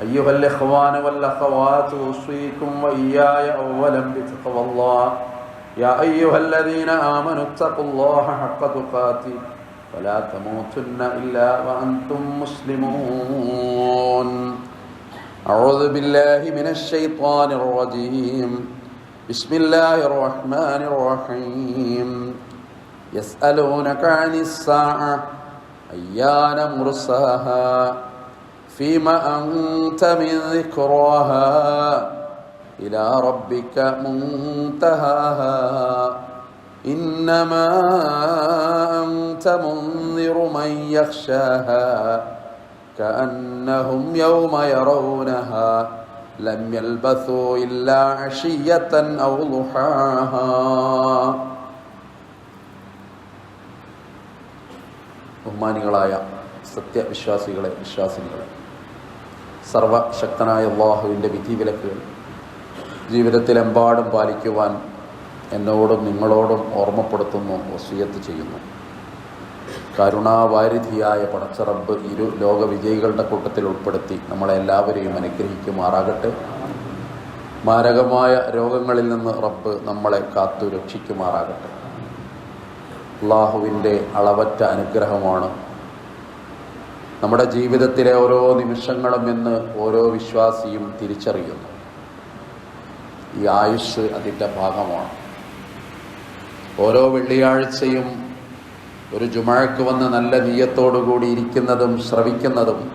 أيها الإخوان والأخوات أوصيكم وإياي أولا بتقوى الله. يا أيها الذين آمنوا اتقوا الله حق تقاته. ولا تموتن إلا وأنتم مسلمون. أعوذ بالله من الشيطان الرجيم. بسم الله الرحمن الرحيم. يسألونك عن الساعة أيان مرساها؟ فيما أنت من ذكراها إلى ربك منتهاها إنما أنت منذر من يخشاها كأنهم يوم يرونها لم يلبثوا إلا عشية أو ضحاها ബഹുമാനികളായ സത്യവിശ്വാസികളെ വിശ്വാസിനികളെ സർവശക്തനായ അള്ളാഹുവിന്റെ വിധിവിലക്കുകൾ ജീവിതത്തിലെമ്പാടും പാലിക്കുവാൻ എന്നോടും നിങ്ങളോടും ഓർമ്മപ്പെടുത്തുന്നു വസീയത്ത് ചെയ്യുന്നു. കരുണാവാരിധിയായ പടച്ചറബ് ഇരു ലോക വിജയികളുടെ കൂട്ടത്തിൽ ഉൾപ്പെടുത്തി നമ്മളെ എല്ലാവരെയും അനുഗ്രഹിക്കുമാറാകട്ടെ. മാരകമായ രോഗങ്ങളിൽ നിന്ന് റബ്ബ് നമ്മളെ കാത്തു രക്ഷിക്കുമാറാകട്ടെ അള്ളാഹുവിന്റെ അളവറ്റ അനുഗ്രഹമാണ് നമ്മുടെ ജീവിതത്തിലെ ഓരോ നിമിഷങ്ങളും എന്ന് ഓരോ വിശ്വാസിയും തിരിച്ചറിയുന്നു. ഈ ആയുസ് അതിന്റെ ഭാഗമാണ്. ഓരോ വെള്ളിയാഴ്ചയും ഒരു ജുമഴക്ക് വന്ന് നല്ല നീയത്തോടുകൂടി ഇരിക്കുന്നതും ശ്രവിക്കുന്നതും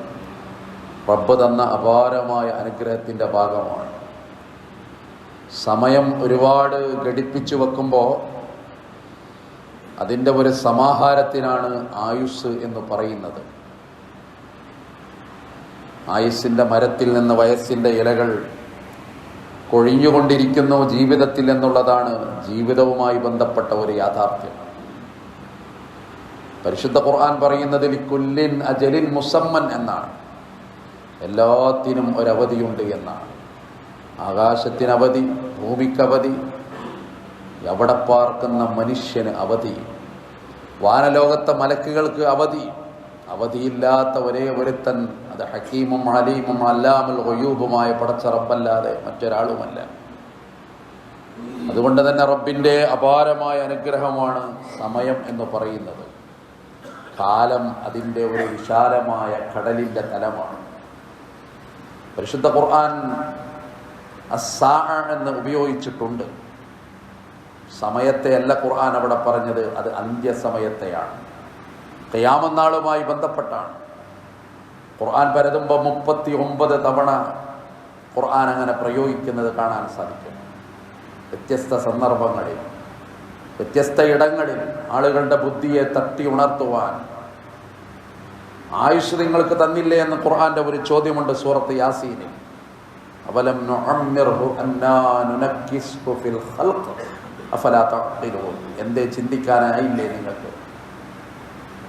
റബ്ബ് തന്ന അപാരമായ അനുഗ്രഹത്തിന്റെ ഭാഗമാണ്. സമയം ഒരുപാട് ഘടിപ്പിച്ചു വെക്കുമ്പോൾ അതിന്റെ ഒരു സമാഹാരത്തിനാണ് ആയുസ് എന്ന് പറയുന്നത്. ആയുസ്സിന്റെ മരത്തിൽ നിന്ന് വയസ്സിന്റെ ഇലകൾ കൊഴിഞ്ഞുകൊണ്ടിരിക്കുന്നു ജീവിതത്തിൽ എന്നുള്ളതാണ് ജീവിതവുമായി ബന്ധപ്പെട്ട ഒരു യാഥാർത്ഥ്യം. പരിശുദ്ധ ഖുർആൻ പറയുന്നതിൽ കുല്ലിൻ അജലിൻ മുസമ്മൻ എന്നാണ്. എല്ലാത്തിനും ഒരവധിയുണ്ട് എന്നാണ്. ആകാശത്തിന് അവധി ഭൂമിക്കവധി എവിടെ പാർക്കുന്ന മനുഷ്യന് അവധി വാനലോകത്തെ മലക്കുകൾക്ക് അവധി അവധിയില്ലാത്ത ഒരേ ഒരുത്തൻ അത് ഹക്കീമും അലീമും അല്ലാമുൽ ഒയ്യൂബുമായ പടച്ച റബ്ബല്ലാതെ മറ്റൊരാളുമല്ല. അതുകൊണ്ട് തന്നെ റബ്ബിന്റെ അപാരമായ അനുഗ്രഹമാണ് സമയം എന്ന് പറയുന്നത്. കാലം അതിന്റെ ഒരു വിശാലമായ കടലിന്റെ തലമാണ്. പരിശുദ്ധ ഖുർആൻ അസാ എന്ന് ഉപയോഗിച്ചിട്ടുണ്ട്. സമയത്തെ അല്ല ഖുർആൻ അവിടെ പറഞ്ഞത് അത് അന്ത്യസമയത്തെയാണ്. കയാമനാളുമായി ബന്ധപ്പെട്ടാണ്. ഖുർആൻ പരതുമ്പോൾ മുപ്പത്തി ഒമ്പത് തവണ ഖുർആൻ അങ്ങനെ പ്രയോഗിക്കുന്നത് കാണാൻ സാധിക്കും. വ്യത്യസ്ത സന്ദർഭങ്ങളിൽ വ്യത്യസ്ത ഇടങ്ങളിൽ ആളുകളുടെ ബുദ്ധിയെ തട്ടി ഉണർത്തുവാൻ. ആയുഷ് നിങ്ങൾക്ക് തന്നില്ലേ എന്ന് ഖുർആന്റെ ഒരു ചോദ്യമുണ്ട് സൂറത്ത് യാസീനിൽ. അവലം എന്തേ ചിന്തിക്കാനായില്ലേ നിങ്ങൾക്ക്?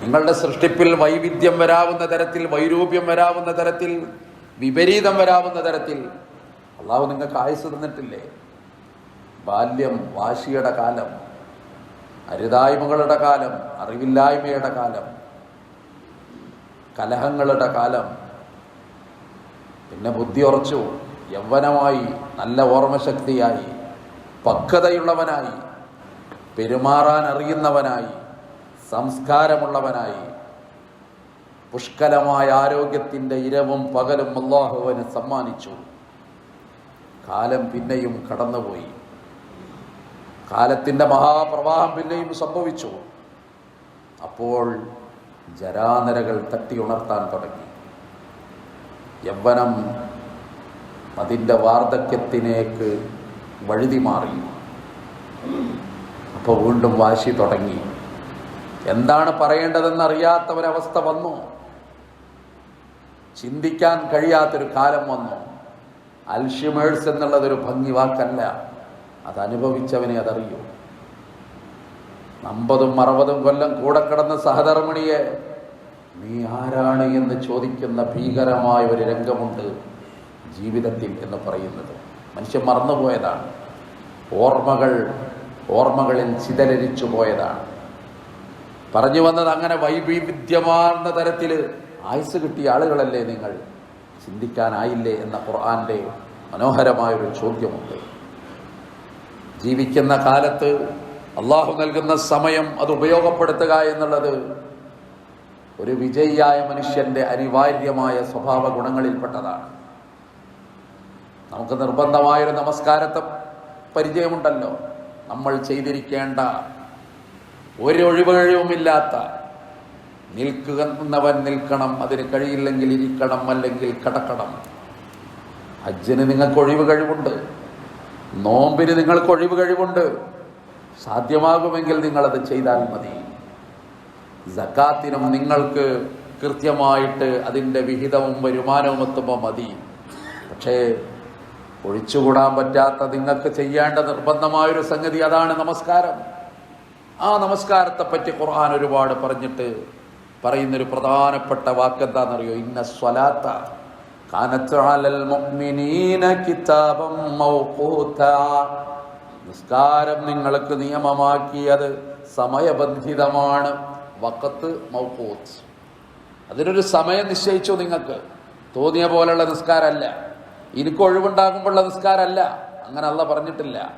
നിങ്ങളുടെ സൃഷ്ടിപ്പിൽ വൈവിധ്യം വരാവുന്ന തരത്തിൽ വൈരൂപ്യം വരാവുന്ന തരത്തിൽ വിപരീതം വരാവുന്ന തരത്തിൽ അള്ളാഹു നിങ്ങൾക്ക് ആയുസ് തന്നിട്ടില്ലേ? ബാല്യം വാശിയുടെ കാലം അരുതായ്മകളുടെ കാലം അറിവില്ലായ്മയുടെ കാലം കലഹങ്ങളുടെ കാലം. പിന്നെ ബുദ്ധി ഉറച്ചു യൗവനമായി നല്ല ഓർമ്മശക്തിയായി പക്വതയുള്ളവനായി പെരുമാറാൻ അറിയുന്നവനായി സംസ്കാരമുള്ളവനായി. പുഷ്കലമായ ആരോഗ്യത്തിന്റെ ഇരവും പകലും അള്ളാഹുവിന് സമ്മാനിച്ചു. കാലം പിന്നെയും കടന്നുപോയി. കാലത്തിന്റെ മഹാപ്രവാഹം പിന്നെയും സംഭവിച്ചു. അപ്പോൾ ജരാനരകൾ തട്ടി ഉണർത്താൻ തുടങ്ങി. യൗവനം അതിന്റെ വാർദ്ധക്യത്തിനേക്ക് വഴുതി മാറി. അപ്പോൾ വീണ്ടും വാശി തുടങ്ങി. എന്താണ് പറയേണ്ടതെന്ന് ഒരവസ്ഥ വന്നു. ചിന്തിക്കാൻ കഴിയാത്തൊരു കാലം വന്നു. അൽഷിമേഴ്സ് എന്നുള്ളതൊരു ഭംഗി വാക്കല്ല. അതനുഭവിച്ചവനെ അതറിയൂ. അമ്പതും അറുപതും കൊല്ലം കൂടെ കിടന്ന സഹധർമ്മിണിയെ നീ ആരാണ്? എന്ന് ചോദിക്കുന്ന ഭീകരമായ ഒരു രംഗമുണ്ട് ജീവിതത്തിൽ എന്ന് പറയുന്നത്. മനുഷ്യൻ മറന്നുപോയതാണ്. ഓർമ്മകൾ ഓർമ്മകളിൽ ചിതലരിച്ചു പോയതാണ് പറഞ്ഞു വന്നത് അങ്ങനെ വൈവിധ്യമാർന്ന തരത്തിൽ ആയുസ് കിട്ടിയ ആളുകളല്ലേ നിങ്ങൾ? ചിന്തിക്കാനായില്ലേ എന്ന ഖുർആന്റെ മനോഹരമായൊരു ചോദ്യമുണ്ട്. ജീവിക്കുന്ന കാലത്ത് അള്ളാഹു നൽകുന്ന സമയം അത് ഉപയോഗപ്പെടുത്തുക എന്നുള്ളത് ഒരു വിജയിയായ മനുഷ്യന്റെ അനിവാര്യമായ സ്വഭാവ ഗുണങ്ങളിൽപ്പെട്ടതാണ്. നമുക്ക് നിർബന്ധമായൊരു നമസ്കാരത്തെ പരിചയമുണ്ടല്ലോ. നമ്മൾ ചെയ്തിരിക്കേണ്ട ഒരു ഒഴിവുകഴിവുമില്ലാത്ത നിൽക്കുന്നവൻ നിൽക്കണം അതിന് കഴിയില്ലെങ്കിൽ ഇരിക്കണം അല്ലെങ്കിൽ കടക്കണം. അജ്ജന് നിങ്ങൾക്ക് ഒഴിവ് കഴിവുണ്ട്. നോമ്പിന് നിങ്ങൾക്ക് ഒഴിവ് കഴിവുണ്ട്. സാധ്യമാകുമെങ്കിൽ നിങ്ങളത് ചെയ്താൽ മതി. ജക്കാത്തിനും നിങ്ങൾക്ക് കൃത്യമായിട്ട് അതിന്റെ വിഹിതവും വരുമാനവും എത്തുമ്പോൾ മതി. പക്ഷേ ഒഴിച്ചുകൂടാൻ പറ്റാത്ത നിങ്ങൾക്ക് ചെയ്യേണ്ട നിർബന്ധമായൊരു സംഗതി അതാണ് നമസ്കാരം. ആ നമസ്കാരത്തെ പറ്റി ഖുർആൻ ഒരുപാട് പറഞ്ഞിട്ട് പറയുന്നൊരു പ്രധാനപ്പെട്ട വാക്കെന്താണെന്നറിയോ ഇന്ന സ്വലാത്ത നിസ്കാരം നിങ്ങൾക്ക് നിയമമാക്കിയത് സമയബന്ധിതമാണ്. വക്കത്ത് മൗക്കൂത്ത് അതിനൊരു സമയം നിശ്ചയിച്ചു നിങ്ങൾക്ക്. തോന്നിയ പോലുള്ള നിസ്കാരമല്ല. എനിക്ക് ഒഴിവുണ്ടാകുമ്പോഴുള്ള നിസ്കാരമല്ല. അങ്ങനെ അല്ല പറഞ്ഞിട്ടില്ല.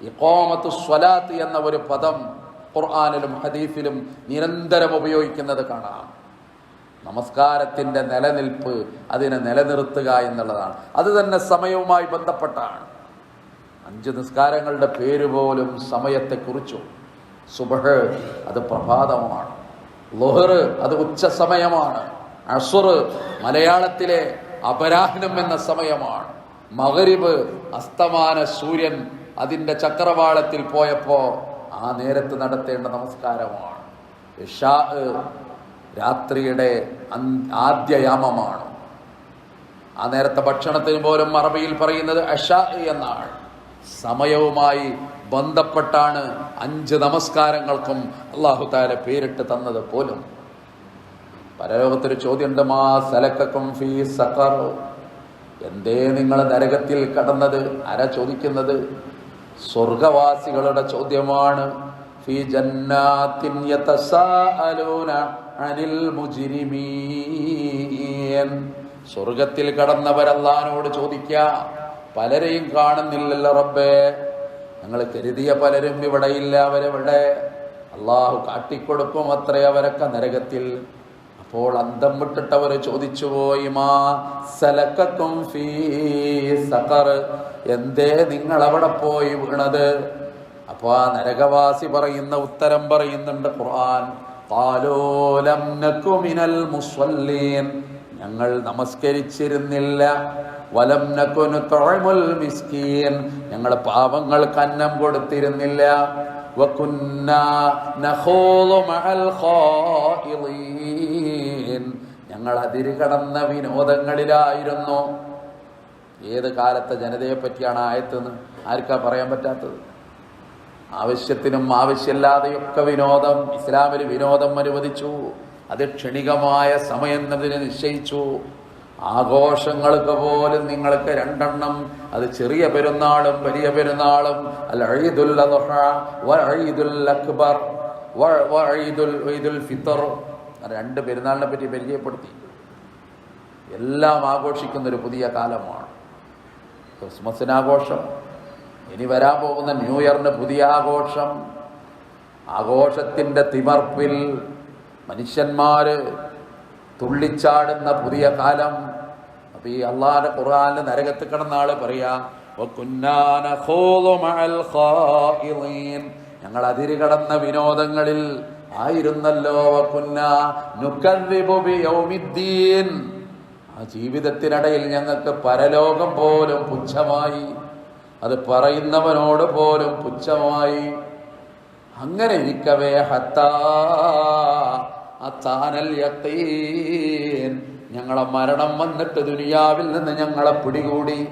ഇക്കോമത്ത് സ്വലാത്ത് എന്ന ഒരു പദം ഖുർആാനിലും ഹദീഫിലും നിരന്തരം ഉപയോഗിക്കുന്നത് കാണാം. നമസ്കാരത്തിന്റെ നിലനിൽപ്പ് അതിനെ നിലനിർത്തുക എന്നുള്ളതാണ്. അത് തന്നെ സമയവുമായി ബന്ധപ്പെട്ടാണ്. അഞ്ച് നിസ്കാരങ്ങളുടെ പേര് പോലും സമയത്തെക്കുറിച്ചു സുബഹ് അത് പ്രഭാതമാണ് ലൊഹർ അത് ഉച്ച സമയമാണ്. അസുർ മലയാളത്തിലെ അപരാഹ്നം എന്ന സമയമാണ്. മകരിബ് അസ്തമാന സൂര്യൻ അതിന്റെ ചക്രവാളത്തിൽ പോയപ്പോൾ ആ നേരത്ത് നടത്തേണ്ട നമസ്കാരമാണ്. ഇഷാ രാത്രിയുടെ ആദ്യയാമമാണ് ആ നേരത്തെ ഭക്ഷണത്തിന് പോലും അറബിയിൽ പറയുന്നത് അഷാ എന്നാണ്. സമയവുമായി ബന്ധപ്പെട്ടാണ് അഞ്ച് നമസ്കാരങ്ങൾക്കും അള്ളാഹു താല പേരിട്ട് തന്നത് പോലും. പരലോകത്തൊരു ചോദ്യമുണ്ട് മാ സലക്കും ഫീ സക്കറോ എന്തേ നിങ്ങൾ നരകത്തിൽ കടന്നത്? ആരാ ചോദിക്കുന്നത്? സ്വർഗവാസികളുടെ ചോദ്യമാണ് യതസാഅലൂന അനിൽ സ്വർഗത്തിൽ കടന്നവരല്ലാനോട് ചോദിക്കുക പലരെയും കാണുന്നില്ലല്ലോ റബ്ബേ. ഞങ്ങൾ കരുതിയ പലരും ഇവിടെയില്ല അവരെവിടെ. അള്ളാഹു കാട്ടിക്കൊടുക്കും അത്രേ അവരൊക്കെ നരകത്തിൽ. അപ്പോൾ അന്തം വിട്ടിട്ടവർ ചോദിച്ചു പോയി മാ ഫീ സഖർ. എന്തേ നിങ്ങൾ അവിടെ പോയി വീണത്? അപ്പൊ ആ നരകവാസി പറയുന്ന ഉത്തരം പറയുന്നുണ്ട് ഖുർആൻ. നക്കുമിനൽ മുസ്വല്ലീൻ. ഞങ്ങൾ നമസ്കരിച്ചിരുന്നില്ല. വലം നക്കുനു തൊഴമുൽ മിസ്കീൻ. ഞങ്ങൾ പാവങ്ങൾക്ക് അന്നം കൊടുത്തിരുന്നില്ല. വകുന്നാ മഹൽ ഹോ ഖായിളീൻ ഞങ്ങൾ അതിരുകടന്ന വിനോദങ്ങളിലായിരുന്നു. ഏത് കാലത്തെ ജനതയെ പറ്റിയാണ് ആയത്തെന്ന് ആർക്കാ പറയാൻ പറ്റാത്തത്? ആവശ്യത്തിനും ആവശ്യമില്ലാതെയൊക്കെ വിനോദം ഇസ്ലാമിൽ വിനോദം അനുവദിച്ചു. അത് ക്ഷണികമായ സമയം നിശ്ചയിച്ചു. ആഘോഷങ്ങൾക്ക് പോലും നിങ്ങൾക്ക് രണ്ടെണ്ണം അത് ചെറിയ പെരുന്നാളും വലിയ പെരുന്നാളും അൽ ഈദുൽ അക്ബർ ഫിത്തർ രണ്ട് പെരുന്നാളിനെ പറ്റി പരിചയപ്പെടുത്തി. എല്ലാം ആഘോഷിക്കുന്ന ഒരു പുതിയ കാലമാണ്. ക്രിസ്മസിന് ആഘോഷം ഇനി വരാൻ പോകുന്ന ന്യൂ ഇയറിന് പുതിയ ആഘോഷം. ആഘോഷത്തിന്റെ തിമർപ്പിൽ മനുഷ്യന്മാർ തുള്ളിച്ചാടുന്ന പുതിയ കാലം. അപ്പോൾ ഈ അള്ളാഹാന്റെ ഖുർആാനിൽ നരകത്ത് കിടന്ന ആൾ പറയാം ഞങ്ങൾ അതിരുകടന്ന വിനോദങ്ങളിൽ ആയിരുന്നല്ലോ ആ ജീവിതത്തിനിടയിൽ ഞങ്ങൾക്ക് പരലോകം പോലും പുച്ഛമായി. അത് പറയുന്നവനോട് പോലും പുച്ഛമായി. അങ്ങനെ ഇരിക്കവേ ഹത്താ. അത്താനൽ ഞങ്ങളെ മരണം വന്നിട്ട് ദുനിയാവിൽ നിന്ന് ഞങ്ങളെ പിടികൂടി.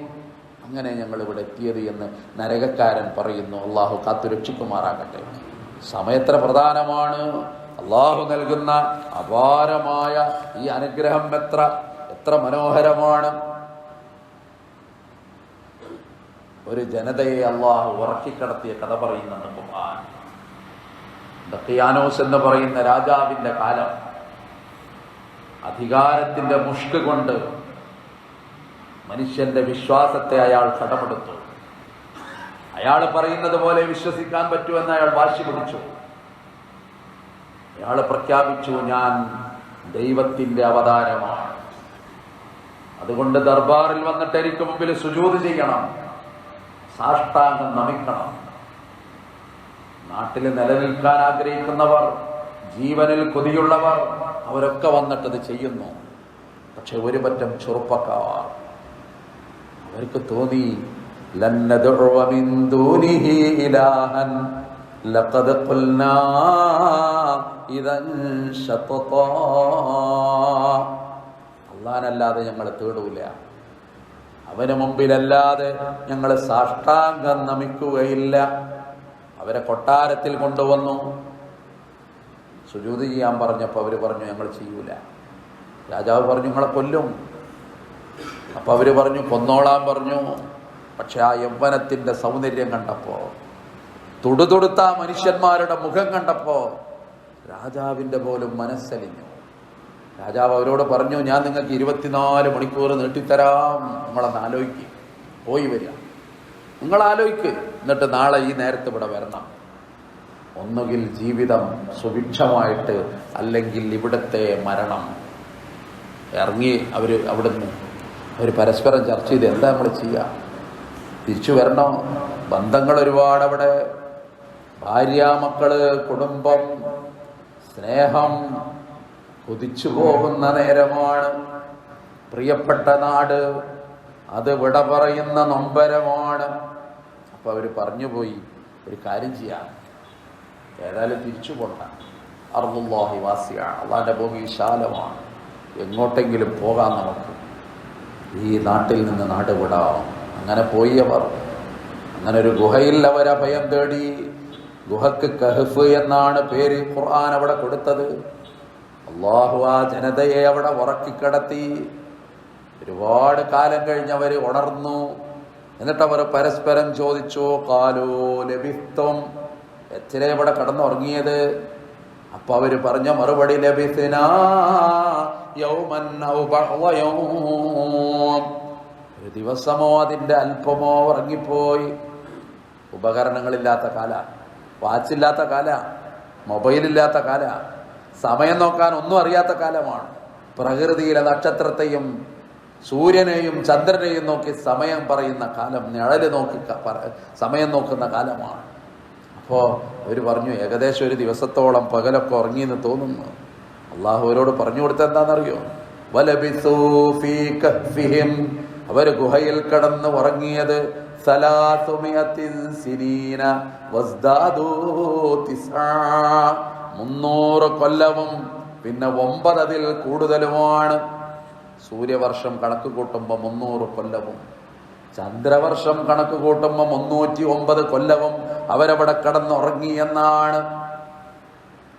അങ്ങനെ ഞങ്ങൾ ഇവിടെ എത്തിയത് എന്ന് നരകക്കാരൻ പറയുന്നു. അള്ളാഹു കാത്തുരക്ഷിക്കുമാറാകട്ടെ. സമയത്ര പ്രധാനമാണ്. അള്ളാഹു നൽകുന്ന അപാരമായ ഈ അനുഗ്രഹം എത്ര എത്ര മനോഹരമാണ്. ഒരു ജനതയെ അള്ളാഹു ഉറക്കിക്കടത്തിയ കഥ പറയുന്നുണ്ട് ഖുർആൻ. ദക്കിയാനോസ് എന്ന് പറയുന്ന രാജാവിന്റെ കാലം. അധികാരത്തിന്റെ മുഷ്ക് കൊണ്ട് മനുഷ്യന്റെ വിശ്വാസത്തെ അയാൾ കടമെടുത്തു അയാൾ പറയുന്നത് പോലെ വിശ്വസിക്കാൻ പറ്റുമെന്ന് അയാൾ വാശി പിടിച്ചു. അയാൾ പ്രഖ്യാപിച്ചു ഞാൻ ദൈവത്തിന്റെ അവതാരമാണ്. അതുകൊണ്ട് ദർബാറിൽ വന്നിട്ട് എനിക്ക് മുമ്പിൽ സുജൂത് ചെയ്യണം. സാഷ്ടാംഗം നമിക്കണം. നാട്ടിൽ നിലനിൽക്കാൻ ആഗ്രഹിക്കുന്നവർ ജീവനിൽ കൊതിയുള്ളവർ അവരൊക്കെ വന്നിട്ടത് ചെയ്യുന്നു. പക്ഷെ ഒരു പറ്റം ചെറുപ്പക്കാർ അവർക്ക് തോന്നി നദ്ഉവ മിൻ ദൂനിഹി ഇലാഹൻ ലഖദ് ഖുൽനാ ഇദൻ ശതതാ അല്ലാഹനല്ലാതെ ഞങ്ങൾ തേടൂല. അവന് മുമ്പിലല്ലാതെ ഞങ്ങൾ സാഷ്ടാംഗം നമിക്കുകയില്ല. അവരെ കൊട്ടാരത്തിൽ കൊണ്ടുവന്നു. സുജൂത് ചെയ്യാൻ പറഞ്ഞപ്പോൾ അവർ പറഞ്ഞു ഞങ്ങൾ ചെയ്യൂല. രാജാവ് പറഞ്ഞു നിങ്ങളെ കൊല്ലും. അപ്പൊ അവർ പറഞ്ഞു കൊന്നോളാൻ പറഞ്ഞു. പക്ഷെ ആ യൗവനത്തിന്റെ സൗന്ദര്യം കണ്ടപ്പോൾ തൊടുതൊടുത്ത മനുഷ്യന്മാരുടെ മുഖം കണ്ടപ്പോൾ രാജാവിന്റെ പോലും മനസ്സലിഞ്ഞു. രാജാവ് അവരോട് പറഞ്ഞു ഞാൻ നിങ്ങൾക്ക് ഇരുപത്തിനാല് മണിക്കൂർ നീട്ടിത്തരാം. നിങ്ങളൊന്ന് ആലോചിക്ക്. പോയി വരിക. നിങ്ങൾ ആലോചിക്ക്. എന്നിട്ട് നാളെ ഈ നേരത്തെ ഇവിടെ വരണം. ഒന്നുകിൽ ജീവിതം സുഭിക്ഷമായിട്ട് അല്ലെങ്കിൽ ഇവിടുത്തെ മരണം. ഇറങ്ങി അവർ അവിടുന്ന് അവർ പരസ്പരം ചർച്ച ചെയ്ത് എന്താ നമ്മൾ ചെയ്യുക തിരിച്ചു വരണം. ബന്ധങ്ങൾ ഒരുപാട് അവിടെ. ഭാര്യ മക്കൾ കുടുംബം സ്നേഹം കൊതിച്ചു പോകുന്ന നേരമാണ്. പ്രിയപ്പെട്ട നാട് അത് വിട പറയുന്ന നൊമ്പരമാണ്. അപ്പൊ അവർ പറഞ്ഞുപോയി ഒരു കാര്യം ചെയ്യാം. ഏതായാലും തിരിച്ചു പോണ്ട. അറുല്ലാഹി വാസിയാണ്. അള്ളാന്റെ ഭൂമി വിശാലമാണ്. എങ്ങോട്ടെങ്കിലും പോകാം നമുക്ക് ഈ നാട്ടിൽ നിന്ന് നാട് വിടാം. അങ്ങനെ പോയി അവർ. അങ്ങനെ ഒരു ഗുഹയിൽ അവർ അഭയം തേടി. ഗുഹക്ക് കഹഫ് എന്നാണ് പേര് ഖുർആൻ അവിടെ കൊടുത്തത്. അള്ളാഹു ആ ജനതയെ അവിടെ ഉറക്കിക്കിടത്തി. ഒരുപാട് കാലം കഴിഞ്ഞവർ ഉണർന്നു. എന്നിട്ട് അവർ പരസ്പരം ചോദിച്ചു കാലോ ലഭിത്വം എത്ര ഇവിടെ കടന്നുറങ്ങിയത്. അപ്പൊ അവർ പറഞ്ഞ മറുപടി ലഭിത്തിനാ യൗമൻ. ഒരു ദിവസമോ അതിന്റെ അല്പമോ ഉറങ്ങിപ്പോയി. ഉപകരണങ്ങളില്ലാത്ത കാല വാച്ചില്ലാത്ത കാല മൊബൈലില്ലാത്ത കാല സമയം നോക്കാൻ ഒന്നും അറിയാത്ത കാലമാണ്. പ്രകൃതിയിലെ നക്ഷത്രത്തെയും സൂര്യനെയും ചന്ദ്രനെയും നോക്കി സമയം പറയുന്ന കാലം നിഴൽ നോക്കി സമയം നോക്കുന്ന കാലമാണ്. അപ്പോൾ അവർ പറഞ്ഞു ഏകദേശം ഒരു ദിവസത്തോളം പകലൊക്കെ ഉറങ്ങിയെന്ന് തോന്നുന്നു. അള്ളാഹു അവരോട് പറഞ്ഞു കൊടുത്ത എന്താണെന്നറിയോ വലബിസൂ അവർ ഗുഹയിൽ കടന്ന് ഉറങ്ങിയത്. മുന്നൂറ് കൊല്ലവും പിന്നെ ഒമ്പതതിൽ കൂടുതലുമാണ്. സൂര്യവർഷം കണക്ക് കൂട്ടുമ്പോൾ മുന്നൂറ് കൊല്ലവും. ചന്ദ്രവർഷം കണക്ക് കൂട്ടുമ്പോൾ മുന്നൂറ്റി ഒമ്പത് കൊല്ലവും അവരവിടെ കടന്നുറങ്ങി എന്നാണ്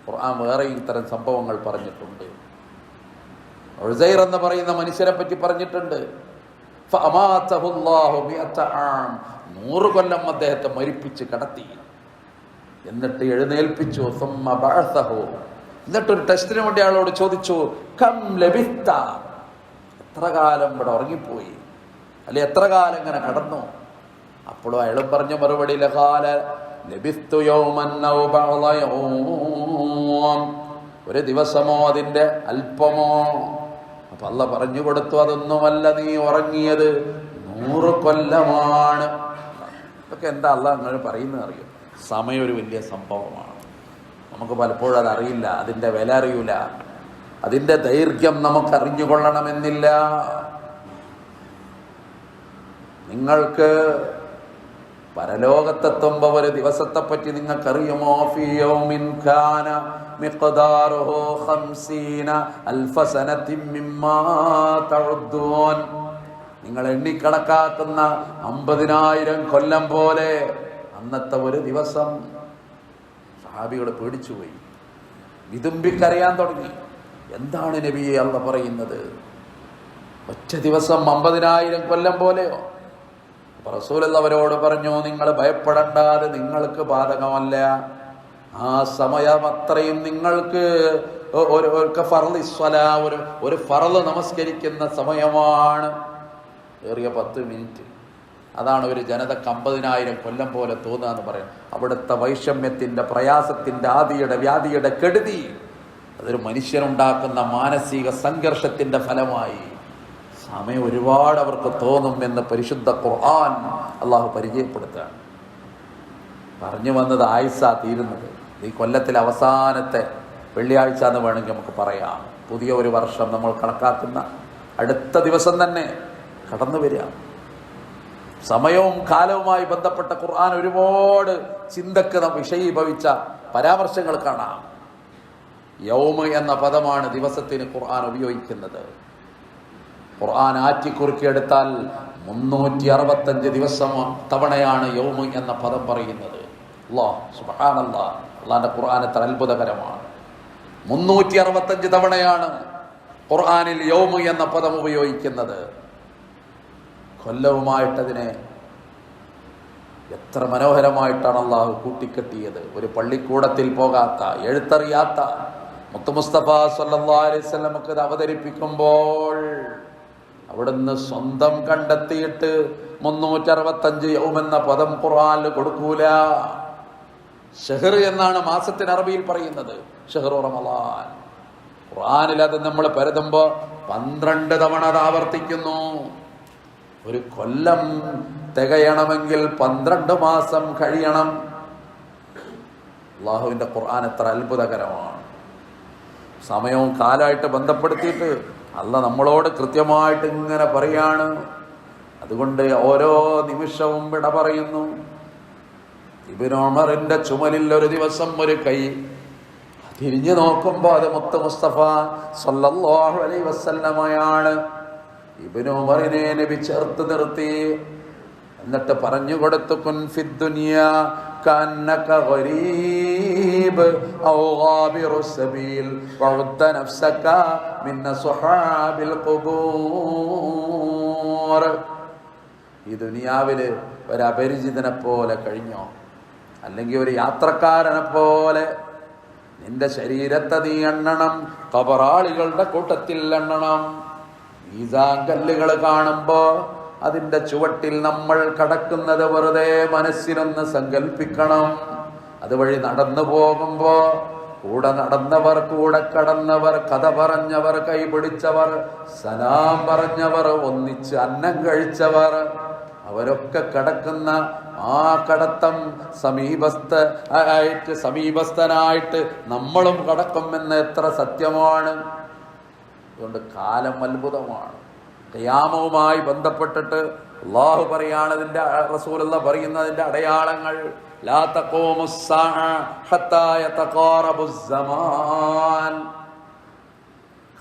ഖുർആൻ വേറെ ഇത്തരം സംഭവങ്ങൾ പറഞ്ഞിട്ടുണ്ട്. ഉസൈർ എന്ന് പറയുന്ന മനുഷ്യരെ പറ്റി പറഞ്ഞിട്ടുണ്ട്. നൂറ് കൊല്ലം അദ്ദേഹത്തെ മരിപ്പിച്ച് കടത്തി. എന്നിട്ട് എഴുന്നേൽപ്പിച്ചു. എന്നിട്ടൊരു ടെസ്റ്റിന് വേണ്ടി ആളോട് ചോദിച്ചു കം ലഭിത്ത? എത്ര കാലം ഇവിടെ ഉറങ്ങിപ്പോയി? അല്ലെ എത്ര കാലം ഇങ്ങനെ കടന്നു? അപ്പോഴും അയാൾ പറഞ്ഞ മറുപടി ലഹാല ലഭിസ്തു ഒരു ദിവസമോ അതിന്റെ അല്പമോ അപ്പൊ അല്ല പറഞ്ഞു കൊടുത്തു അതൊന്നുമല്ല നീ ഉറങ്ങിയത്. നൂറ് കൊല്ലമാണ്. ഇതൊക്കെ എന്താ അല്ല അങ്ങനെ പറയുന്നത് അറിയും? സമയം ഒരു വലിയ സംഭവമാണ്. നമുക്ക് പലപ്പോഴും അതറിയില്ല അറിയില്ല അതിന്റെ വില അറിയൂല. അതിന്റെ ദൈർഘ്യം നമുക്ക് അറിഞ്ഞുകൊള്ളണമെന്നില്ല. നിങ്ങൾക്ക് പരലോകത്തെത്തുമ്പോൾ ഒരു ദിവസത്തെ പറ്റി നിങ്ങൾക്കറിയുമോ നിങ്ങൾ എണ്ണിക്കണക്കാക്കുന്ന അമ്പതിനായിരം കൊല്ലം പോലെ അന്നത്തെ ഒരു ദിവസം സഹാബികൾ പേടിച്ചുപോയി. വിതുമ്പിക്കരയാൻ തുടങ്ങി. എന്താണ് നബിയെ അള്ള പറയുന്നത്? ഒറ്റ ദിവസം അമ്പതിനായിരം കൊല്ലം പോലെയോ? റസൂൽ അവരോട് പറഞ്ഞു നിങ്ങൾ ഭയപ്പെടണ്ടാതെ നിങ്ങൾക്ക് ബാധകമല്ല. ആ സമയം അത്രയും നിങ്ങൾക്ക് ഒരു ഒരു ഒരു ഫറൾ നമസ്കരിക്കുന്ന സമയമാണ്. ഏറിയ പത്ത് മിനിറ്റ്. അതാണ് ഒരു ജനതക്ക് അമ്പതിനായിരം കൊല്ലം പോലെ തോന്നുക എന്ന് പറയുന്നത് അവിടുത്തെ വൈഷമ്യത്തിന്റെ പ്രയാസത്തിന്റെ ആദിയുടെ വ്യാധിയുടെ കെടുതി അതൊരു മനുഷ്യനുണ്ടാക്കുന്ന മാനസിക സംഘർഷത്തിന്റെ ഫലമായി. സമയം ഒരുപാട് അവർക്ക് തോന്നും എന്ന് പരിശുദ്ധ ഖുർആൻ അള്ളാഹു പരിചയപ്പെടുത്തുകയാണ്. പറഞ്ഞു വന്നത് ആയുസ തീരുന്നത്. ഈ കൊല്ലത്തിലെ അവസാനത്തെ വെള്ളിയാഴ്ച എന്ന് വേണമെങ്കിൽ നമുക്ക് പറയാം. പുതിയ ഒരു വർഷം നമ്മൾ കണക്കാക്കുന്ന അടുത്ത ദിവസം തന്നെ കടന്നു വരിക. സമയവും കാലവുമായി ബന്ധപ്പെട്ട ഖുർആൻ ഒരുപാട് ചിന്തക്ക് നാം വിഷയീഭവിച്ച പരാമർശങ്ങൾ കാണാം. യൗമ എന്ന പദമാണ് ദിവസത്തിന് ഖുർആൻ ഉപയോഗിക്കുന്നത്. ഖുർആൻ ആറ്റിക്കുറുക്കിയെടുത്താൽ മുന്നൂറ്റി അറുപത്തഞ്ച് ദിവസം തവണയാണ് യൗമ് എന്ന പദം പറയുന്നത്. അല്ലാഹ് സുബാനല്ലാ അള്ളാന്റെ ഖുർആൻ എത്ര അത്ഭുതകരമാണ്. മുന്നൂറ്റി അറുപത്തഞ്ച് തവണയാണ് ഖുർആാനിൽ യൗമ് എന്ന പദം ഉപയോഗിക്കുന്നത്. കൊല്ലവുമായിട്ടതിനെ എത്ര മനോഹരമായിട്ടാണ് അള്ളാഹു കൂട്ടിക്കെട്ടിയത്. ഒരു പള്ളിക്കൂടത്തിൽ പോകാത്ത എഴുത്തറിയാത്ത. മുത്തു മുസ്തഫ സല്ലാ അലൈഹി വസല്ലമക്ക് ഇത് അവതരിപ്പിക്കുമ്പോൾ അവിടുന്ന് സ്വന്തം കണ്ടെത്തിയിട്ട് മുന്നൂറ്ററുപത്തഞ്ച് യൗമെന്ന പദം ഖുർആനിൽ കൊടുക്കൂല. ഷെഹർ എന്നാണ് മാസത്തിന് അറബിയിൽ പറയുന്നത്. ഷെഹറു റമലാൻ ഖുർആനിൽ അത് നമ്മൾ പരതുമ്പോ പന്ത്രണ്ട് തവണ അത് ആവർത്തിക്കുന്നു. ഒരു കൊല്ലം തികയണമെങ്കിൽ പന്ത്രണ്ട് മാസം കഴിയണം. അള്ളാഹുവിന്റെ ഖുർആൻ എത്ര അത്ഭുതകരമാണ്. സമയവും കാലമായിട്ട് ബന്ധപ്പെടുത്തിയിട്ട് അല്ല നമ്മളോട് കൃത്യമായിട്ട് ഇങ്ങനെ പറയാണ്. അതുകൊണ്ട് ഓരോ നിമിഷവും വിട പറയുന്നു. ഇബിനോമറിന്റെ ചുമലിൽ ഒരു ദിവസം ഒരു കൈ. തിരിഞ്ഞു നോക്കുമ്പോൾ അത് മുത്ത മുസ്തഫ സല്ലല്ലാഹു അലൈഹി വസല്ലമയാണ്. ഇബ്നു ഉമറിനെ നബി ചേർത്ത് നിർത്തി. എന്നിട്ട് പറഞ്ഞു കൊടുത്തു കുൻ ഫിദ്ദുനിയ غريب أو غابر السبيل. وعدت نفسك من صحاب القبور. ഈ ദുനിയാവിൽ ഒരു അപരിചിതനെ പോലെ കഴിഞ്ഞോ? അല്ലെങ്കിൽ ഒരു യാത്രക്കാരനെ പോലെ? നിന്റെ ശരീരത്തെ നീ എണ്ണണം കബറാളികളുടെ കൂട്ടത്തിൽ എണ്ണണം. ഈസാങ്കല്ലുകൾ കാണുമ്പോ അതിന്റെ ചുവട്ടിൽ നമ്മൾ കടക്കുന്നത് വെറുതെ മനസ്സിനൊന്ന് സങ്കല്പിക്കണം അതുവഴി നടന്നു പോകുമ്പോൾ കൂടെ നടന്നവർ കൂടെ കടന്നവർ കഥ പറഞ്ഞവർ കൈപിടിച്ചവർ സലാം പറഞ്ഞവർ ഒന്നിച്ച് അന്നം കഴിച്ചവർ അവരൊക്കെ കടക്കുന്ന ആ കടത്തം സമീപസ്ഥ ആയിട്ട് സമീപസ്ഥനായിട്ട് നമ്മളും കടക്കുമെന്ന് എത്ര സത്യമാണ്. അതുകൊണ്ട് കാലം അത്ഭുതമാണ്. ഖിയാമവുമായി ബന്ധപ്പെട്ടിട്ട് അള്ളാഹു പറയാണ് ഇതിന്റെ റസൂലുള്ള പറയുന്നതിന്റെ അടയാളങ്ങൾ.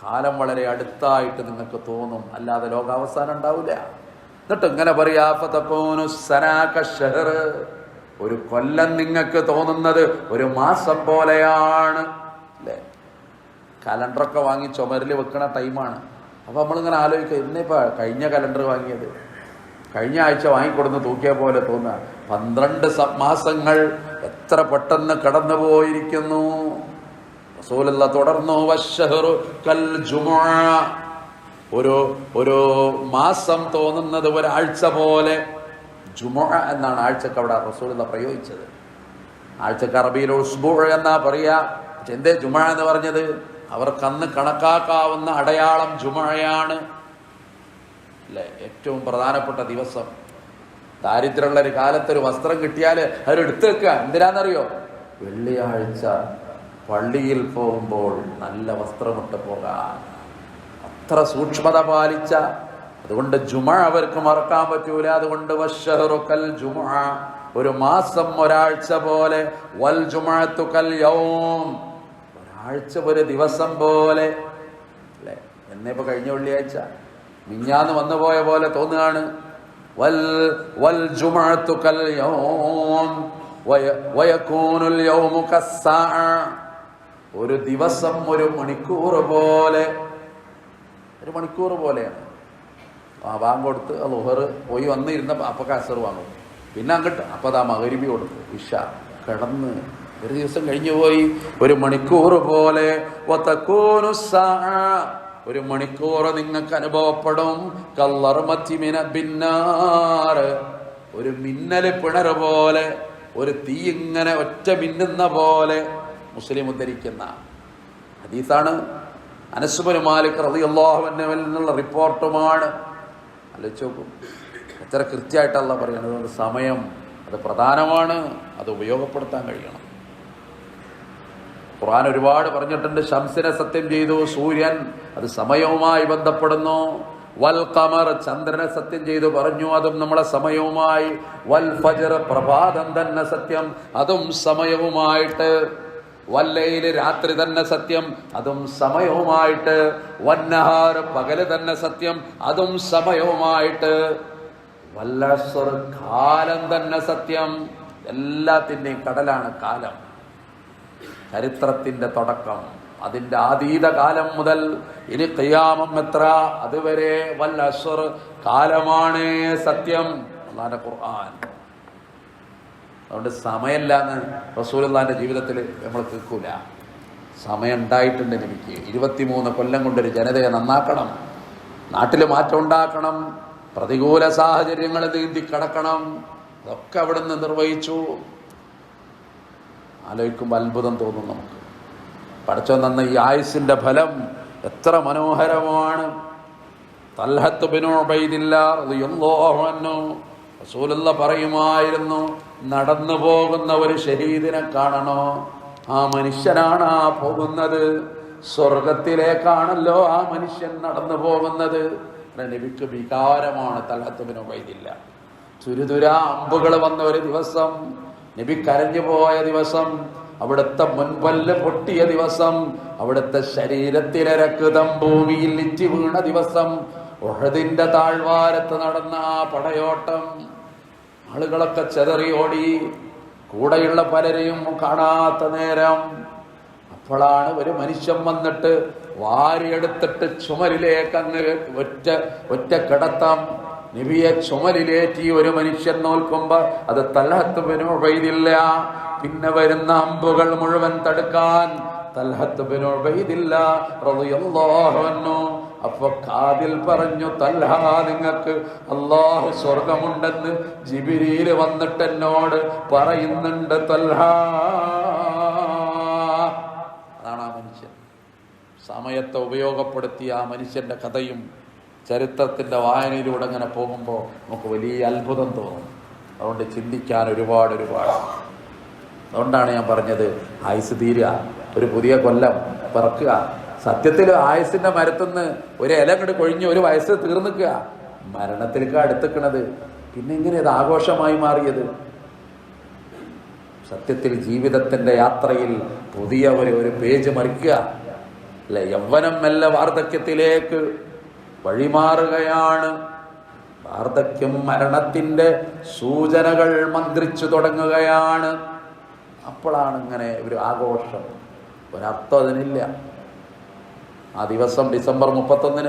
കാലം വളരെ അടുത്തായിട്ട് നിങ്ങൾക്ക് തോന്നും. അല്ലാതെ ലോകാവസാനം ഉണ്ടാവില്ല എന്നിട്ട് ഇങ്ങനെ പറയാ ഒരു കൊല്ലം നിങ്ങൾക്ക് തോന്നുന്നത് ഒരു മാസം പോലെയാണ്. അല്ലേ? കലണ്ടറൊക്കെ വാങ്ങി ചുമരിൽ വെക്കണ ടൈമാണ്. അപ്പോൾ നമ്മളിങ്ങനെ ആലോചിക്കുക ഇന്നിപ്പോൾ കഴിഞ്ഞ കലണ്ടർ വാങ്ങിയത്. കഴിഞ്ഞ ആഴ്ച വാങ്ങിക്കൊടുന്ന് തൂക്കിയ പോലെ തോന്നുക. പന്ത്രണ്ട് മാസങ്ങൾ എത്ര പെട്ടെന്ന് കടന്നു പോയിരിക്കുന്നു റസൂലുള്ള തുടർന്നു വശഹറു കൽ. ഒരു ഒരു മാസം തോന്നുന്നത് ഒരാഴ്ച പോലെ. ജുമുഅ എന്നാണ് ആഴ്ചക്ക് അവിടെ റസൂലുള്ള പ്രയോഗിച്ചത്. ആഴ്ചക്ക് അറബിയിൽ ഉസ്ബു എന്നാ പറയാ. പക്ഷെ എന്തേ ജുമ എന്ന് പറഞ്ഞത്? അവർക്ക് അന്ന് കണക്കാക്കാവുന്ന അടയാളം ജുമഴയാണ്. അല്ലേ? ഏറ്റവും പ്രധാനപ്പെട്ട ദിവസം. ദാരിദ്ര്യമുള്ള ഒരു കാലത്ത് ഒരു വസ്ത്രം കിട്ടിയാൽ അവർ എടുത്തു വെക്കുക. എന്തിനാണെന്നറിയോ വെള്ളിയാഴ്ച പള്ളിയിൽ പോകുമ്പോൾ നല്ല വസ്ത്രമിട്ട് പോകാൻ. അത്ര സൂക്ഷ്മത പാലിച്ച. അതുകൊണ്ട് ജുമ അവർക്ക് മറക്കാൻ പറ്റൂല. അതുകൊണ്ട് വഷറുക്കൽ ജുമ ഒരു മാസം ഒരാഴ്ച പോലെ. വൽ ജുമഅത്തുക്കൽ യൗം. ഒരാഴ്ച ഒരു ദിവസം പോലെ. അല്ലേ? എന്നിപ്പോ കഴിഞ്ഞ വെള്ളിയാഴ്ച മിഞ്ഞാന്ന് വന്നു പോയ പോലെ തോന്നുകയാണ്. വൽ വൽ ജുമഅത്തുക്കൽ യൗം വയക്കൂനുൽ വയകൂനുൽ യൗമു കസ്സാഅ. ഒരു ദിവസം ഒരു മണിക്കൂർ പോലെ. ഒരു മണിക്കൂർ പോലെയാണ്. ആ വാങ് കൊടുത്ത് ലുഹർ പോയി വന്നിരുന്ന അപ്പൊ കസർ വാങ്ങും. പിന്നെ അങ്ങോട്ട് അപ്പൊ അതാ മകരിബി കൊടുത്തു. ഇഷ കിടന്ന് ഒരു ദിവസം കഴിഞ്ഞു പോയി. ഒരു മണിക്കൂർ പോലെ. ഒരു മണിക്കൂർ നിങ്ങൾക്ക് അനുഭവപ്പെടും. കല്ലർമത്തിമിന ഭിന്നാറ് ഒരു മിന്നൽ പിണർ പോലെ. ഒരു തീ ഇങ്ങനെ ഒറ്റ മിന്നുന്ന പോലെ. മുസ്ലിം ഉദ്ധരിക്കുന്ന ഹദീസാണ്. അനസുബന് മാലിക് റളിയല്ലാഹുവിൽ നിന്നുള്ള റിപ്പോർട്ടുമാണ്. ആലോചിച്ച് നോക്കും. എത്ര കൃത്യമായിട്ടല്ല പറയുന്നത്. സമയം അത് പ്രധാനമാണ്. അത് ഉപയോഗപ്പെടുത്താൻ കഴിയണം. ഖുർആൻ ഒരുപാട് പറഞ്ഞിട്ടുണ്ട്. ശംസിനെ സത്യം ചെയ്തു സൂര്യൻ അത് സമയവുമായി ബന്ധപ്പെടുന്നു. വൽ കമർ ചന്ദ്രനെ സത്യം ചെയ്തു പറഞ്ഞു അതും നമ്മളെ സമയവുമായി. വൽ ഫജർ പ്രഭാതം തന്നെ സത്യം അതും സമയവുമായിട്ട്. വല്ലയിൽ രാത്രി തന്നെ സത്യം അതും സമയവുമായിട്ട്. വന്നഹാർ പകൽ തന്നെ സത്യം അതും സമയവുമായിട്ട്. വല്ലസ്വർ കാലം തന്നെ സത്യം എല്ലാത്തിന്റെയും കടലാണ് കാലം. ചരിത്രത്തിന്റെ തുടക്കം. അതിന്റെ ആതീത കാലം മുതൽ ഇനി കയ്യാമം എത്ര? അതുവരെ വൽ അസ്വർ കാലമാണ് സത്യം. അള്ളാന്റെ ഖുർആൻ. അതുകൊണ്ട് സമയമില്ലാന്ന് റസൂലുള്ളാന്റെ ജീവിതത്തിൽ നമ്മൾ കേൾക്കൂല. സമയം ഉണ്ടായിട്ടുണ്ട് എനിക്ക്. ഇരുപത്തിമൂന്ന് കൊല്ലം കൊണ്ടൊരു ജനതയെ നന്നാക്കണം. നാട്ടിൽ മാറ്റം ഉണ്ടാക്കണം. പ്രതികൂല സാഹചര്യങ്ങൾ നീന്തി കടക്കണം. അതൊക്കെ അവിടുന്ന് നിർവഹിച്ചു. ആലോചിക്കുമ്പോൾ അത്ഭുതം തോന്നും നമുക്ക്. പഠിച്ചോ നന്ന ഈ ആയുസിന്റെ ഫലം എത്ര മനോഹരമാണ്. തൽഹത്ത് റസൂലുള്ള പറയുമായിരുന്നു നടന്നു പോകുന്ന ഒരു ഷഹീദിനെ കാണണോ? ആ മനുഷ്യനാണ് ആ പോകുന്നത്. സ്വർഗത്തിലേക്കാണല്ലോ ആ മനുഷ്യൻ നടന്നു പോകുന്നത്. നബിക്ക് വികാരമാണ് തൽഹത്ത് വൈദില്ല ചുരുതുരാ അമ്പുകൾ വന്ന ഒരു ദിവസം നബി കരഞ്ഞു പോയ ദിവസം അവിടുത്തെ മുൻപല്ല് പൊട്ടിയ ദിവസം അവിടുത്തെ ശരീരത്തിലെ രക്തം ഭൂമിയിൽ ഇറ്റി വീണ ദിവസം ഉഹദിന്റെ താഴ്വാരത്ത് നടന്ന ആ പടയോട്ടം. ആളുകളൊക്കെ ചെതറി ഓടി കൂടെയുള്ള പലരെയും കാണാത്ത നേരം. അപ്പോഴാണ് ഒരു മനുഷ്യൻ വന്നിട്ട് വാരിയെടുത്തിട്ട് ചുമരിലേക്ക് അങ്ങ് ഒറ്റ ഒറ്റ കിടത്താം നബിയെ ചുമലിലേറ്റി ഒരു മനുഷ്യൻ നോൽക്കുമ്പോ അത് തലഹത്ത് പിന്നുപെയ്തില്ല പിന്നെ വരുന്ന അമ്പുകൾ മുഴുവൻ തടുക്കാൻ തൽഹത്ത് അൻഹു. അപ്പൊ കാതിൽ പറഞ്ഞു തൽഹ നിങ്ങൾക്ക് അള്ളാഹു സ്വർഗമുണ്ടെന്ന് ജിബിരിയിൽ വന്നിട്ട് എന്നോട് പറയുന്നുണ്ട് തൽഹ. അതാണ് ആ മനുഷ്യൻ. സമയത്തെ ഉപയോഗപ്പെടുത്തിയ ആ മനുഷ്യന്റെ കഥയും ചരിത്രത്തിന്റെ വായനയിലൂടെ അങ്ങനെ പോകുമ്പോൾ നമുക്ക് വലിയ അത്ഭുതം തോന്നും. അതുകൊണ്ട് ചിന്തിക്കാൻ ഒരുപാട് ഒരുപാട്. അതുകൊണ്ടാണ് ഞാൻ പറഞ്ഞത് ആയുസ് തീരുക. ഒരു പുതിയ കൊല്ലം പിറക്കുക. സത്യത്തിൽ ആയുസിന്റെ മരത്തുനിന്ന് ഒരു ഇല അങ്ങോട്ട് കൊഴിഞ്ഞ് ഒരു വയസ്സ് തീർന്നിക്കുക. മരണത്തിലേക്ക് അടുത്തിക്കണത്. പിന്നെ ഇങ്ങനെ ഇത് ആഘോഷമായി മാറിയത്? സത്യത്തിൽ ജീവിതത്തിന്റെ യാത്രയിൽ പുതിയ ഒരു ഒരു പേജ് മറിക്കുക. അല്ലെ? യൗവനം മെല്ലെ വാർദ്ധക്യത്തിലേക്ക് വഴിമാറുകയാണ്. വാർദ്ധക്യം മരണത്തിന്റെ സൂചനകൾ മന്ത്രിച്ചു തുടങ്ങുകയാണ്. അപ്പോഴാണ് ഇങ്ങനെ ഒരു ആഘോഷം. ഒരർത്ഥം അതിനില്ല. ആ ദിവസം ഡിസംബർ മുപ്പത്തൊന്നിന്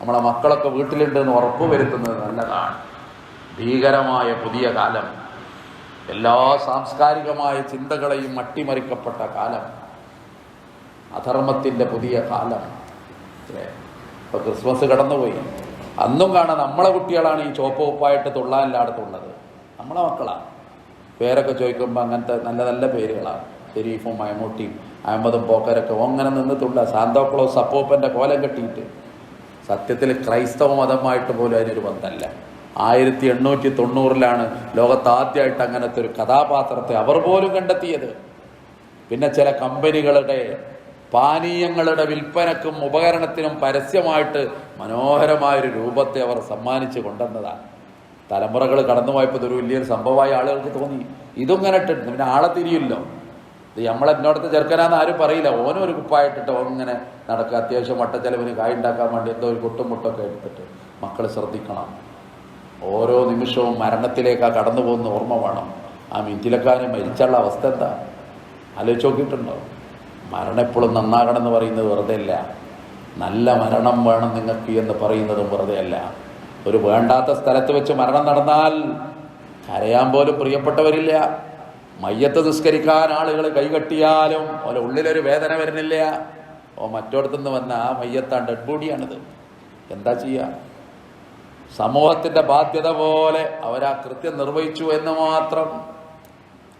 നമ്മളെ മക്കളൊക്കെ വീട്ടിലുണ്ട് എന്ന് ഉറപ്പ് വരുത്തുന്നത് നല്ലതാണ്. ഭീകരമായ പുതിയ കാലം. എല്ലാ സാംസ്കാരികമായ ചിന്തകളെയും അട്ടിമറിക്കപ്പെട്ട കാലം. അധർമ്മത്തിന്റെ പുതിയ കാലം. അല്ലേ ഇപ്പൊ ക്രിസ്മസ് കടന്നുപോയി. അന്നും കാണാൻ നമ്മളെ കുട്ടികളാണ് ഈ ചോപ്പ് ഉപ്പായിട്ട് തുള്ളാൻ എല്ലായിടത്തുള്ളത് നമ്മളെ മക്കളാണ് പേരൊക്കെ ചോദിക്കുമ്പോൾ അങ്ങനത്തെ നല്ല നല്ല പേരുകളാണ് ഷെരീഫും മയമൂട്ടിയും അഹമ്മദും പോക്കരൊക്കെ അങ്ങനെ നിന്ന് തുള്ള. സാന്തോക്ലോസ് സപ്പോപ്പന്റെ കോലം കെട്ടിയിട്ട്. സത്യത്തിൽ ക്രൈസ്തവ മതമായിട്ട് പോലും അതിനൊരു ബന്ധമല്ല ആയിരത്തി എണ്ണൂറ്റി തൊണ്ണൂറിലാണ് ലോകത്ത് ആദ്യമായിട്ട് അങ്ങനത്തെ ഒരു കഥാപാത്രത്തെ അവർ പോലും കണ്ടെത്തിയത്. പിന്നെ ചില കമ്പനികളുടെ പാനീയങ്ങളുടെ വിൽപ്പനക്കും ഉപകരണത്തിനും പരസ്യമായിട്ട് മനോഹരമായൊരു രൂപത്തെ അവർ സമ്മാനിച്ച് കൊണ്ടുവന്നതാണ്. തലമുറകൾ കടന്നു പോയപ്പോൾ ഇതൊരു വലിയൊരു സംഭവമായി ആളുകൾക്ക് തോന്നി. ഇതിങ്ങനെ ഇട്ടിട്ടുണ്ട്. പിന്നെ ആളെ തിരിയില്ലോ ഇത് നമ്മളെന്നോടത്തെ ചെറുക്കനാന്ന് ആരും പറയില്ല. ഓനും ഒരു കുപ്പായിട്ടിട്ട് ഓൻ ഇങ്ങനെ നടക്കുക. അത്യാവശ്യം വട്ടച്ചെലവിന് കായ് ഉണ്ടാക്കാൻ വേണ്ടി എന്തോ ഒരു കുട്ടും മുട്ടൊക്കെ എടുത്തിട്ട് മക്കൾ ശ്രദ്ധിക്കണം. ഓരോ നിമിഷവും മരണത്തിലേക്കാ കടന്നു പോകുന്ന ഓർമ്മ വേണം. ആ മിഞ്ചിലക്കാരൻ മരിച്ചുള്ള അവസ്ഥ എന്താ? ആലോചിച്ച് നോക്കിയിട്ടുണ്ടോ? മരണം എപ്പോഴും നന്നാകണം എന്ന് പറയുന്നത് വെറുതെ അല്ല. നല്ല മരണം വേണം നിങ്ങൾക്ക് എന്ന് പറയുന്നതും വെറുതെ അല്ല. ഒരു വേണ്ടാത്ത സ്ഥലത്ത് വെച്ച് മരണം നടന്നാൽ കരയാൻ പോലും പ്രിയപ്പെട്ടവരില്ല. മയ്യത്ത് നിസ്കരിക്കാൻ ആളുകൾ കൈകട്ടിയാലും ഓലെ ഉള്ളിലൊരു വേദന വരുന്നില്ല. ഓ മറ്റോടത്തുനിന്ന് വന്ന ആ മയ്യത്താണ് ഡെഡ് ബോഡിയാണിത് എന്താ ചെയ്യുക സമൂഹത്തിന്റെ ബാധ്യത പോലെ അവരാ കൃത്യം നിർവഹിച്ചു എന്ന് മാത്രം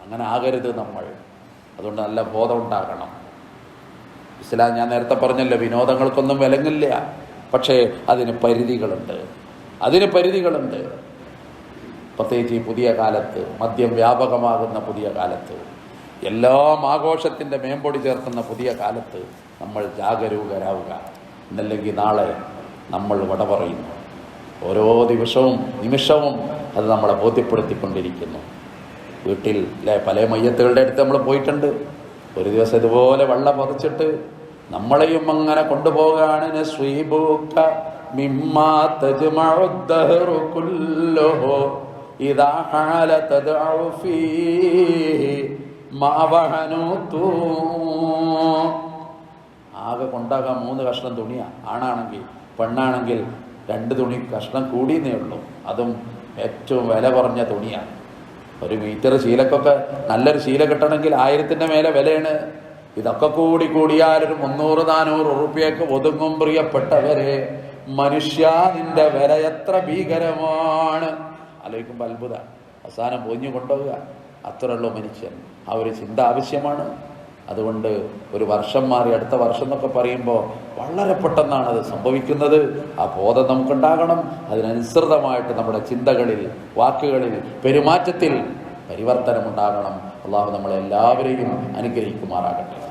അങ്ങനെ ആകരുത് നമ്മൾ. അതുകൊണ്ട് നല്ല ബോധം ഉണ്ടാകണം. ഇസ്ലാം ഞാൻ നേരത്തെ പറഞ്ഞല്ലോ വിനോദങ്ങൾക്കൊന്നും വിലങ്ങില്ല. പക്ഷേ അതിന് പരിധികളുണ്ട്. അതിന് പരിധികളുണ്ട്. പ്രത്യേകിച്ച് ഈ പുതിയ കാലത്ത് മദ്യം വ്യാപകമാകുന്ന പുതിയ കാലത്ത് എല്ലാം ആഘോഷത്തിന്റെ മേമ്പൊടി ചേർക്കുന്ന പുതിയ കാലത്ത് നമ്മൾ ജാഗരൂകരാവുക. എന്നല്ലെങ്കിൽ നാളെ നമ്മൾ വട പറയുന്നു. ഓരോ ദിവസവും നിമിഷവും അത് നമ്മളെ ബോധ്യപ്പെടുത്തിക്കൊണ്ടിരിക്കുന്നു. വീട്ടിൽ പല മയ്യത്തുകളുടെ അടുത്ത് നമ്മൾ പോയിട്ടുണ്ട്. ഒരു ദിവസം ഇതുപോലെ വള്ള പറിച്ചിട്ട് നമ്മളെയും അങ്ങനെ കൊണ്ടുപോകാണ്. നസ്വീബൂക്ക മിമ്മാ ഇദാ ഹാല ഫീ ആകെ കൊണ്ടാകാൻ മൂന്ന് കഷ്ണം തുണിയാ ആണാണെങ്കിൽ പെണ്ണാണെങ്കിൽ രണ്ട് തുണി കഷ്ണം കൂടിയെന്നേ ഉള്ളൂ. അതും ഏറ്റവും വില കുറഞ്ഞ തുണിയാണ് ഒരു മീറ്റർ ശീലക്കൊക്കെ നല്ലൊരു ശീല കിട്ടണമെങ്കിൽ ആയിരത്തിന്റെ മേലെ വിലയാണ്. ഇതൊക്കെ കൂടി കൂടിയാൽ ഒരു മുന്നൂറ് നാനൂറ് ഉറുപ്പ്യക്ക് ഒതുങ്ങും പ്രിയപ്പെട്ടവരെ. മനുഷ്യ നിന്റെ വില എത്ര ഭീകരമാണ്. ആലോചിക്കുമ്പോൾ അത്ഭുത. അവസാനം പൊഞ്ഞു കൊണ്ടുപോവുക. അത്രയുള്ളൂ മനുഷ്യൻ. ആ ഒരു ചിന്ത ആവശ്യമാണ്. അതുകൊണ്ട് ഒരു വർഷം മാറി അടുത്ത വർഷം എന്നൊക്കെ പറയുമ്പോൾ വളരെ പെട്ടെന്നാണ് അത് സംഭവിക്കുന്നത്. ആ ബോധം നമുക്കുണ്ടാകണം. അതിനനുസൃതമായിട്ട് നമ്മുടെ ചിന്തകളിൽ വാക്കുകളിൽ പെരുമാറ്റത്തിൽ പരിവർത്തനം ഉണ്ടാകണം അള്ളാഹു നമ്മളെല്ലാവരെയും അനുഗ്രഹിക്കുമാറാകട്ടെ.